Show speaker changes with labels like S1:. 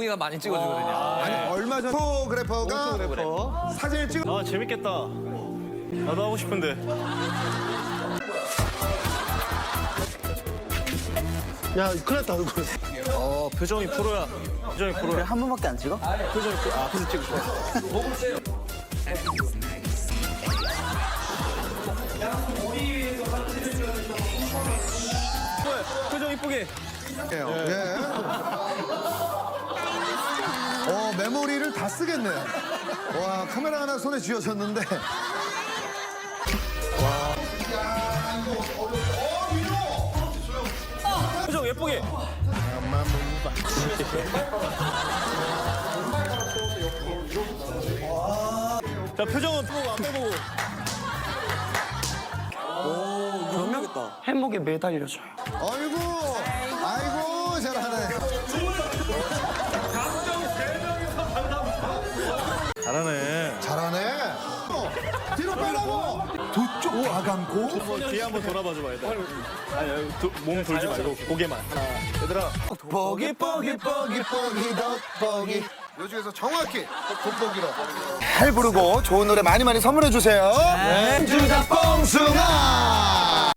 S1: 우리가 많이 찍어주거든요.
S2: 아니 얼마 전 포토그래퍼가 사진을 찍어
S3: 아 재밌겠다. 나도 하고 싶은데.
S4: 야 큰일 났다 얼굴
S3: 어 표정이 프로야. 표정이 프로야.
S4: 한 번밖에 안 찍어?
S3: 표정이 프로. 아, 앞에서 찍을 거야. 표정 이쁘게.
S2: 예. 메모리를 다 쓰겠네요. 와 카메라 하나 손에 쥐어졌는데.
S3: 표정 예쁘게. 자 표정은 보고 앞에 보고.
S4: 해목에 매달려줘요
S2: 아이고 아이
S3: 잘하네.
S2: 잘하네. 어, 뒤로 빼라고. 두쪽 아감고.
S3: 한번 뒤에 한번 돌아봐 줘 봐 얘들아. 아니 아니, 도- 몸 돌지 말고 고개만. 하나. 얘들아.
S2: 뻐기 뻐기 뻐기 뻐기 덕뻐기. 요 중에서 정확히 돋보기로 잘 부르고 좋은 노래 많이 많이 선물해 주세요. 주자 뻥숭아.